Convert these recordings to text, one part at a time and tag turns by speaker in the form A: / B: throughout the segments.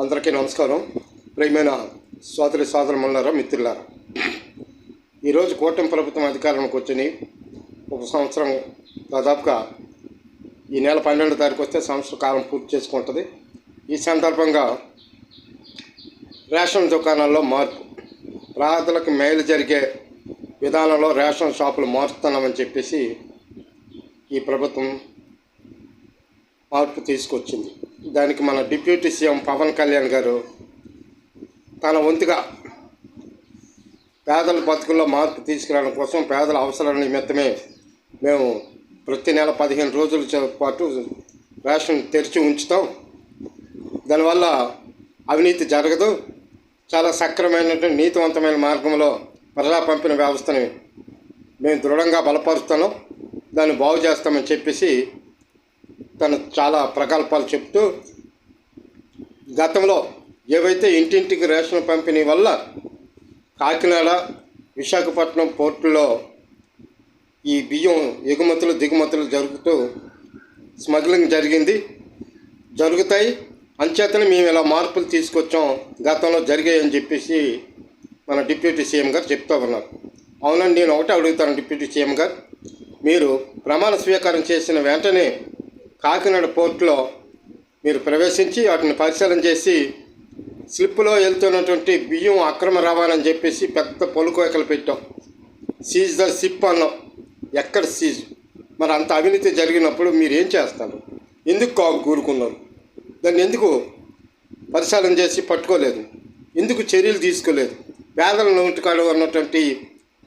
A: అందరికీ నమస్కారం. ప్రియమైన సోదరి సోదరులారా మిత్రులారా. ఈరోజు కూటమి ప్రభుత్వం అధికారంలోకి వచ్చి ఒక సంవత్సరం దాదాపుగా ఈ నెల పన్నెండో తారీఖు వస్తే సంవత్సర కాలం పూర్తి చేసుకుంటుంది. ఈ సందర్భంగా రేషన్ దుకాణాల్లో మార్పు. రాహతులకు మేలు జరిగే విధానంలో రేషన్ షాపులు మారుస్తున్నామని చెప్పేసి ఈ ప్రభుత్వం మార్పు తీసుకొచ్చింది. దానికి మన డిప్యూటీ సీఎం పవన్ కళ్యాణ్ గారు తన వంతుగా పేదల బతుకుల్లో మార్పు తీసుకురావడం కోసం పేదల అవసరాల నిమిత్తమే మేము ప్రతి నెల పదిహేను రోజుల పాటు రేషన్ తెరిచి ఉంచుతాం. దానివల్ల అవినీతి జరగదు. చాలా సక్రమైనటువంటి నీతివంతమైన మార్గంలో ప్రజా పంపిణీ వ్యవస్థని మేము దృఢంగా బలపరుస్తాను దాన్ని బాగు చేస్తామని చెప్పేసి తను చాలా ప్రకల్పాలు చెప్తూ గతంలో ఏవైతే ఇంటింటికి రేషన్ పంపిణీ వల్ల కాకినాడ విశాఖపట్నం పోర్టులో ఈ బియ్యం ఎగుమతులు దిగుమతులు జరుగుతూ స్మగ్లింగ్ జరిగింది. జరుగుతాయి. అంచేతనే మేము ఇలా మార్పులు తీసుకొచ్చాం. గతంలో జరిగాయని చెప్పేసి మన డిప్యూటీ సీఎం గారు చెప్తూ ఉన్నారు. అవునండి నేను ఒకటే అడుగుతాను డిప్యూటీ సీఎం గారు. మీరు ప్రమాణ స్వీకారం చేసిన వెంటనే కాకినాడ పోర్టులో మీరు ప్రవేశించి వాటిని పరిశీలన చేసి స్లిప్లో వెళ్తున్నటువంటి బియ్యం అక్రమ రవాణని చెప్పేసి పెద్ద పొలుకోకలు పెట్టాం. సీజ్ ద సిప్ అన్నాం. ఎక్కడ సీజ్? మరి అంత అవినీతి జరిగినప్పుడు మీరు ఏం చేస్తారు? ఎందుకు కాకు కూరుకున్నారు? దాన్ని ఎందుకు పరిశీలన చేసి పట్టుకోలేదు? ఎందుకు చర్యలు తీసుకోలేదు? పేదల నోటికాడు ఉన్నటువంటి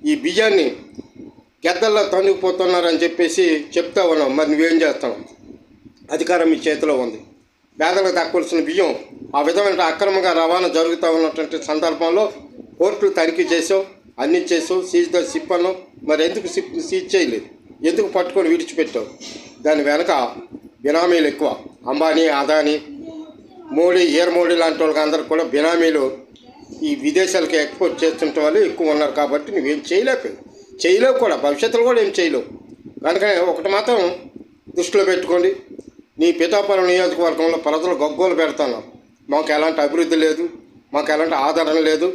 A: ఈ బియ్యాన్ని గెద్దల్లో తనుకుపోతున్నారని చెప్పేసి చెప్తా ఉన్నాం. మరి నువ్వేం చేస్తావు? అధికారం మీ చేతిలో ఉంది. పేదలకు దక్కవలసిన బియ్యం ఆ విధమైన అక్రమంగా రవాణా జరుగుతూ ఉన్నటువంటి సందర్భంలో కోర్టులు తనిఖీ చేసావు అన్ని చేసావు సీజ్ ద సిప్ అన్నావు. మరి ఎందుకు సిప్ సీజ్ చేయలేదు? ఎందుకు పట్టుకొని విడిచిపెట్టావు? దాని వెనక బినామీలు ఎక్కువ. అంబానీ అదానీ మోడీ ఏర్ మోడీ లాంటి వాళ్ళకి కూడా బినామీలు ఈ విదేశాలకు ఎక్స్పోర్ట్ చేస్తుంటే వాళ్ళు ఎక్కువ ఉన్నారు కాబట్టి నువ్వేం చేయలేకపోయావు. చేయలేవు కూడా. భవిష్యత్తులో కూడా ఏం చేయలేవు. కనుక ఒకటి మాత్రం దృష్టిలో పెట్టుకోండి. నీ పితాపురం నియోజకవర్గంలో ప్రజలు గొగ్గోలు పెడతాను. మాకు ఎలాంటి అభివృద్ధి లేదు మాకు ఎలాంటి ఆదరణ లేదు.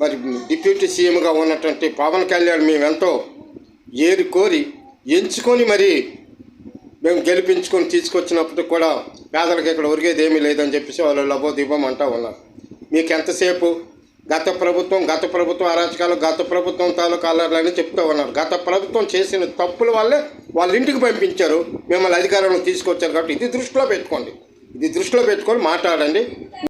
A: మరి డిప్యూటీ సీఎంగా ఉన్నటువంటి పవన్ కళ్యాణ్ మేమెంతో ఏరి కోరి ఎంచుకొని మరి మేము గెలిపించుకొని తీసుకొచ్చినప్పుడు కూడా పేదలకు ఇక్కడ ఒరిగేది ఏమీ లేదని చెప్పేసి వాళ్ళు లబోదీపం అంటూ ఉన్నారు. మీకు ఎంతసేపు గత ప్రభుత్వం గత ప్రభుత్వం అరాచకాలు గత ప్రభుత్వం తాలూకు అల్లర్లని చెప్తూ ఉన్నారు. గత ప్రభుత్వం చేసిన తప్పుల వల్లే వాళ్ళ ఇంటికి పంపించారు. మిమ్మల్ని అధికారంలో తీసుకొచ్చారు కాబట్టి ఇది దృష్టిలో పెట్టుకోండి. ఇది దృష్టిలో పెట్టుకొని మాట్లాడండి.